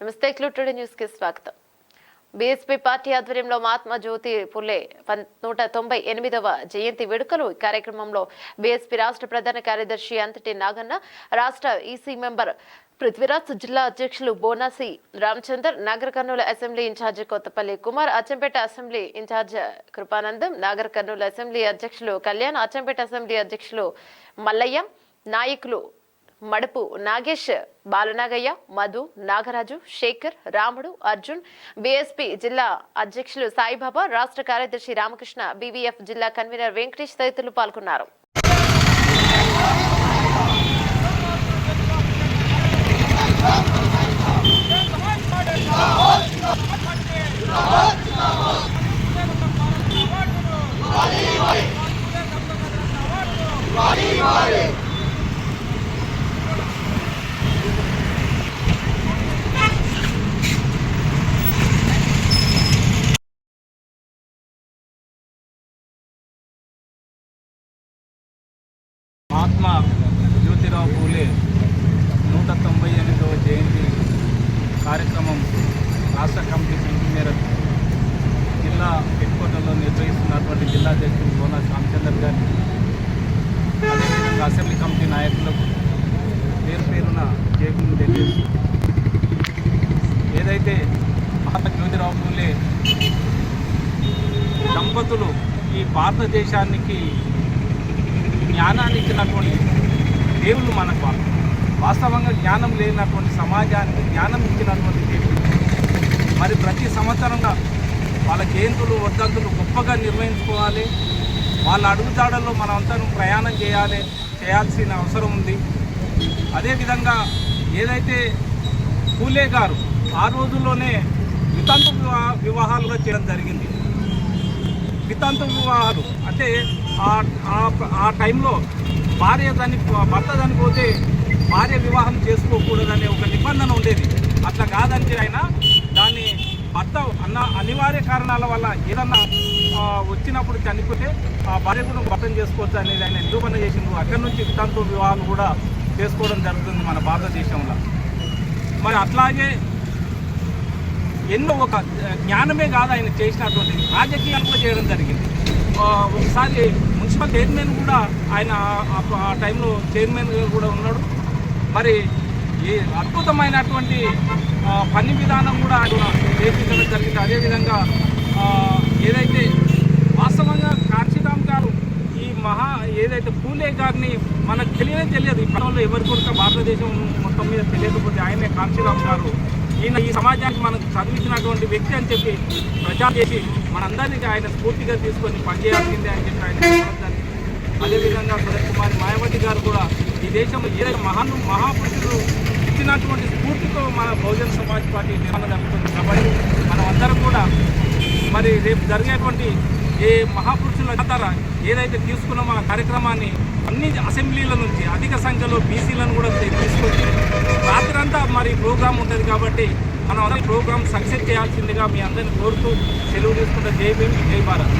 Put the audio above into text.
నమస్తే క్లూ న్యూస్కి స్వాగతం. బీఎస్పీ పార్టీ ఆధ్వర్యంలో మహాత్మా జ్యోతి పుల్లే నూట తొంభై ఎనిమిదవ జయంతి వేడుకలు. కార్యక్రమంలో బీఎస్పీ రాష్ట్ర ప్రధాన కార్యదర్శి అంతటి నాగన్న రాష్ట్ర ఈసీ మెంబర్ పృథ్వీరాజ్ జిల్లా అధ్యక్షులు Bonasi Ramachandar Nagarkurnool assembly in charge Kothapalli Kumar Achampet assembly in charge Krupanandam Nagarkurnool assembly అధ్యక్షులు కళ్యాణ్ అచ్చంపేట అసెంబ్లీ అధ్యక్షులు మల్లయ్య నాయకులు మడపు నాగేష్ బాలనాగయ్య మధు నాగరాజు శేఖర్ రాముడు అర్జున్ బీఎస్పీ జిల్లా అధ్యక్షులు సాయిబాబా రాష్ట్ర కార్యదర్శి రామకృష్ణ బీవీఎఫ్ జిల్లా కన్వీనర్ వెంకటేష్ తదితరులు పాల్గొన్నారు. మహాత్మా జ్యోతిరావు పూలే నూట తొంభై ఎనిమిదవ జయంతి కార్యక్రమం రాష్ట్ర కమిటీ పిలుపు మేరకు జిల్లా హెడ్ క్వార్టర్లో నిర్వహిస్తున్నటువంటి జిల్లా అధ్యక్షుడు బోనా శ్యామచందర్ గారి అదేవిధంగా అసెంబ్లీ కమిటీ నాయకులకు పేరు పేరున జయకులు తెలియజేసి ఏదైతే మహాత్మా జ్యోతిరావు పూలే దంపతులు ఈ భారతదేశానికి జ్ఞానాన్ని ఇచ్చినటువంటి దేవుళ్ళు మనకు వాళ్ళు. వాస్తవంగా జ్ఞానం లేనటువంటి సమాజానికి జ్ఞానం ఇచ్చినటువంటి దేవుళ్ళు. మరి ప్రతి సంవత్సరంగా వాళ్ళ జయంతులు వర్ధంతులు గొప్పగా నిర్వహించుకోవాలి. వాళ్ళ అడుగుజాడల్లో మనం ప్రయాణం చేయాలి చేయాల్సిన అవసరం ఉంది. అదేవిధంగా ఏదైతే పూలే గారు ఆ రోజుల్లోనే వితంతు వివాహాలుగా చేయడం జరిగింది. వితంతు వివాహాలు అంటే ఆ- ఆ- టైంలో భార్య దాన్ని భర్త చనిపోతే భార్య వివాహం చేసుకోకూడదనే ఒక నిబంధన ఉండేది. అట్లా కాదని ఆయన దాన్ని భర్త అన్న అనివార్య కారణాల వల్ల ఏదన్నా వచ్చినప్పుడు చనిపోతే ఆ భార్య కూడా భర్తం చేసుకోవచ్చు అనేది ఆయన నిరూపణ చేసిండు అక్కడి నుంచి వితంతు వివాహం కూడా చేసుకోవడం జరుగుతుంది మన భారతదేశంలో. మరి అట్లాగే ఎన్నో ఒక జ్ఞానమే కాదు ఆయన చేసినటువంటి రాజకీయాలు కూడా చేయడం జరిగింది. ఒకసారి మున్సిపల్ చైర్మన్ కూడా ఆయన ఆ- టైంలో చైర్మన్గా కూడా ఉన్నాడు. మరి ఈ అద్భుతమైనటువంటి పని విధానం కూడా ఆయన చేపించడం జరిగింది. అదేవిధంగా ఏదైతే వాస్తవంగా కాంచీరామ్ గారు ఈ మహా ఏదైతే పూలే గారిని మనకు తెలియనే తెలియదు. ఈ పనుల్లో ఎవరి కొడుక భారతదేశం మొత్తం మీద తెలియకపోతే ఆయనే కాంచీరామ్ గారు. ఈయన ఈ సమాజానికి మనకు చదివించినటువంటి వ్యక్తి అని చెప్పి ప్రచారం చేసి మనందరినీ ఆయన స్ఫూర్తిగా తీసుకొని పనిచేయాల్సిందే అని చెప్పి ఆయన అదేవిధంగా సురేష్ కుమార్ మాయావతి గారు కూడా ఈ దేశంలో ఏదైతే మహాను మహాపురుషులు ఇచ్చినటువంటి స్ఫూర్తితో మన బహుజన సమాజ్ పార్టీ నిర్మాణం జరుగుతుంది. కాబట్టి మనం అందరం కూడా మరి రేపు జరిగేటువంటి ఏ మహాపురుషుల జాతర ఏదైతే తీసుకున్నామో ఆ కార్యక్రమాన్ని అన్ని అసెంబ్లీల నుంచి అధిక సంఖ్యలో బీసీలను కూడా తీసుకొచ్చి రాత్రంతా మరి ప్రోగ్రాం ఉంటుంది కాబట్టి మనం అందరి ప్రోగ్రామ్ సక్సెస్ చేయాల్సిందిగా మీ అందరిని కోరుతూ సెలవు తీసుకుంటే. జై భీమ్ జై భారత్.